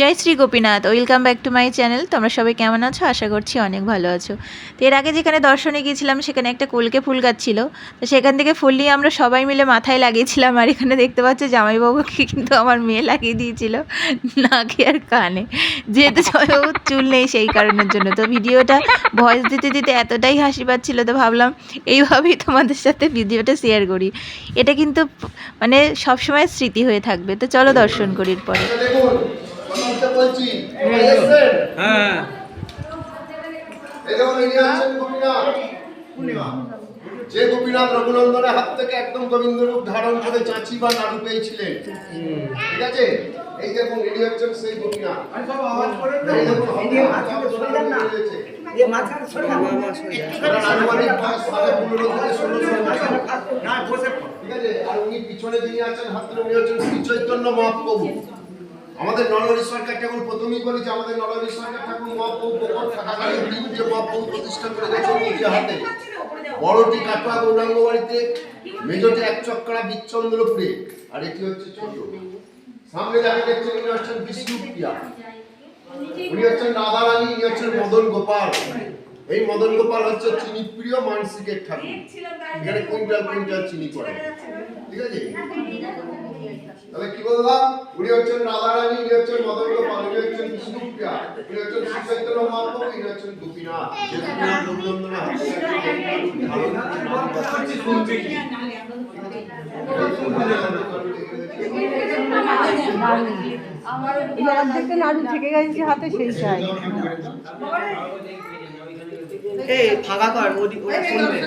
Joy Shri Gopinath welcome back to my channel তোমরা সবাই কেমন আছো? আশা করছি অনেক ভালো আছো। তো এর আগে যেখানে দর্শনে গিয়েছিলাম, সেখানে একটা কলকে ফুল গাছ ছিল। তো সেখান থেকে ফুল নিয়ে আমরা সবাই মিলে মাথায় লাগিয়েছিলাম, আর এখানে দেখতে পাচ্ছ জামাইবাবুকে কিন্তু আমার মেয়ে লাগিয়ে দিয়েছিল নাকে আর কানে। যেহেতু জামাইবাবুর চুল নেই সেই কারণের জন্য। তো ভিডিওটা ভয়েস দিতে দিতে এতটাই হাসি পাচ্ছিল, তো ভাবলাম এইভাবেই তোমাদের সাথে ভিডিওটা শেয়ার করি। এটা কিন্তু মানে সবসময় স্মৃতি হয়ে থাকবে। তো চলো দর্শন করির পরে বলছি। হ্যাঁ। এই ইনি আছেন গোপীনাথ। যে গোপীনাথ রঘুনন্দনের হাত থেকে একদম গোবিন্দ রূপ ধারণ করে চাঁচি বা নাড়ু পেয়েছিলেন। ঠিক আছে? এই দেখুন ইনি হচ্ছেন সেই গোপীনাথ। এই দেখুন। ঠিক আছে? আর উনি পিছনে যিনি আছেন হাত উনি হচ্ছেন শ্রী চৈতন্য মহাপ্রভু। আমাদের নরহরি সরকার ঠাকুর প্রথমেই বলি যে আমাদের নরহরি সরকার ঠাকুর মহাপ্রভু তিনি যে মহাপ্রভু প্রতিষ্ঠা করে গেছেন নিজে হাতে। বড়টি কাটোয়া গৌরাঙ্গ বাড়িতে মেজটি এক চক্করা বিচ্ছন্দ্রপুরে আর এটি হচ্ছে ছোট। সামনে যাকে দেখছেন উনি হচ্ছেন বিষ্ণুপ্রিয়া উনি হচ্ছেন রাধারানী ইনি হচ্ছেন মদন গোপাল। এই মদন গোপাল হচ্ছে চিনি প্রিয় মানসিকের ঠাকুর। এখানে কুইন্টাল কুইন্টাল চিনি পড়ে। ঠিক আছে? তাহলে কি বললাম? উনি হচ্ছেন রাধারানী ইনি হচ্ছেন মদন গোপাল ইনি হচ্ছেন বিষ্ণুপ্রিয়া ইনি হচ্ছেন শ্রীচৈতন্য মহাপ্রভু ইনি হচ্ছেন গোপীনাথ। যে হাত অর্ধেকটা নাড়ু থেকে গেছে হাতে সেই চাই। এই ফাঁকা কর ওদি ওরা শুনবে